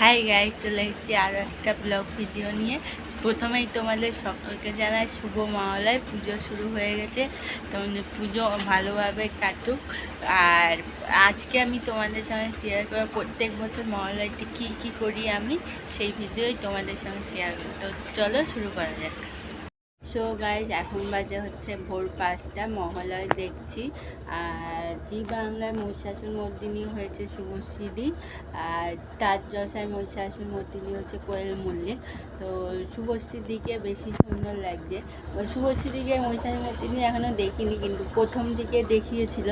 High গাই চলে এসেছি আরও একটা ব্লগ ভিডিও নিয়ে। প্রথমেই তোমাদের সকলকে জানাই শুভ মহলায় পুজো শুরু হয়ে গেছে। তোমাদের পুজো ভালোভাবে কাটুক। আর আজকে আমি তোমাদের সঙ্গে শেয়ার করব, প্রত্যেক বছর মহলাইতে কী কী করি আমি, সেই ভিডিওই তোমাদের সঙ্গে শেয়ার করব। তো চলো শুরু করা যাক। সো গাইজ এখন বাজে হচ্ছে ভোর পাঁচটা। মহালয় দেখছি। আর জি বাংলায় মহিষাসুর মর্দিনী হয়েছে শুভশ্রীদি। আর তার যশায় মহিষাসুর মর্দিনী হচ্ছে কোয়েল মল্লিক। তো, শুভশ্রীদিকে বেশি সুন্দর লাগছে। শুভশ্রীদিকে মহিষাসুর মর্দিনী এখনও দেখিনি, কিন্তু প্রথম দিকে দেখিয়েছিল।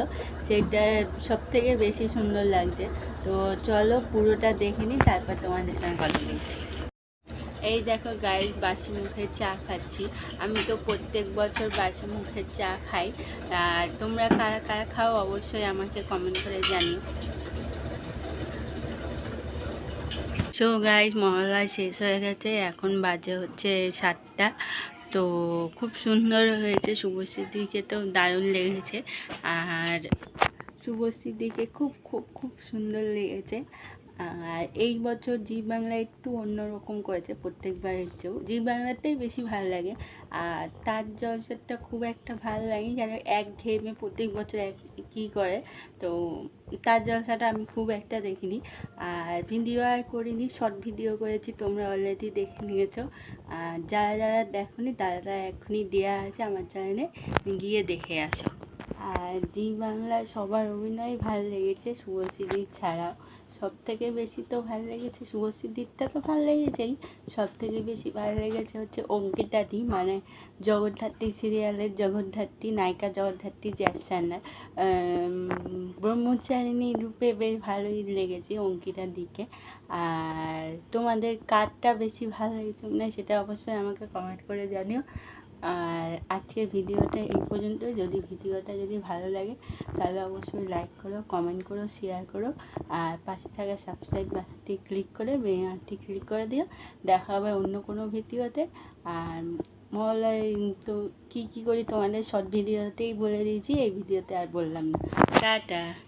সেটা সব থেকে বেশি সুন্দর লাগছে। তো, চলো পুরোটা দেখিনি তারপর তোমাদের সঙ্গে কথা বলছি। এই দেখো গায়ে বাসি মুখের চা খাচ্ছি। আমি তো প্রত্যেক বছর বাসি মুখের চা খাই। আর তোমরা কারা কারা খাও অবশ্যই আমাকে কমেন্ট করে জানিও। সো গাইজ মহলায় শেষ হয়ে গেছে, এখন বাজে হচ্ছে সাতটা। তো খুব সুন্দর হয়েছে, শুভশ্রীদিকে তো দারুণ লেগেছে। আর শুভশ্রীদিকে খুব খুব খুব সুন্দর লেগেছে। আর এই বছর জি বাংলা একটু অন্যরকম করেছে প্রত্যেকবারের চেয়েও। জি বাংলাটাই বেশি ভালো লাগে। আর তার জলসাটা খুব একটা ভালো লাগে যেন এক ঘেমে প্রত্যেক বছর এক কী করে। তো তার জলসাটা আমি খুব একটা দেখিনি। আর ভিডিও আর করিনি, শর্ট ভিডিও করেছি, তোমরা অলরেডি দেখে নিয়েছো। আর যারা যারা দেখোনি, তারা তারা এখনই দেওয়া আছে আমার চ্যানেলে গিয়ে দেখে আসো। আর জি বাংলায় সবার অভিনয় ভালো লেগেছে শুভশ্রী ছাড়াও। সব থেকে বেশি তো ভালো লেগেছে শুভশ্রীদিরটা তো ভালো লেগেছেই। সব থেকে বেশি ভালো লেগেছে হচ্ছে অঙ্কিতাদি মানে জগদ্ধাত্রী সিরিয়ালের জগদ্ধাত্রী, নায়িকা জগদ্ধাত্রী জ্যাসান্নার ব্রহ্মচারিণী রূপে বেশ ভালোই লেগেছে অঙ্কিতার দিকে আর তোমাদের কারটা বেশি ভালো লেগেছে না সেটা অবশ্যই আমাকে কমেন্ট করে জানিও। আর আজকের ভিডিওটা এই পর্যন্ত যদি ভিডিওটা যদি ভালো লাগে, তাহলে অবশ্যই লাইক করো কমেন্ট করো শেয়ার করো। আর পাশে থাকা সাবস্ক্রাইব বাটনটি ক্লিক করে বেলটি ক্লিক করে দিও। দেখা হবে অন্য কোনো ভিডিওতে। আর মহলায় তো কী কী করি তোমাদের শর্ট ভিডিওতেই বলে দিয়েছি, এই ভিডিওতে আর বললাম না। টাটা।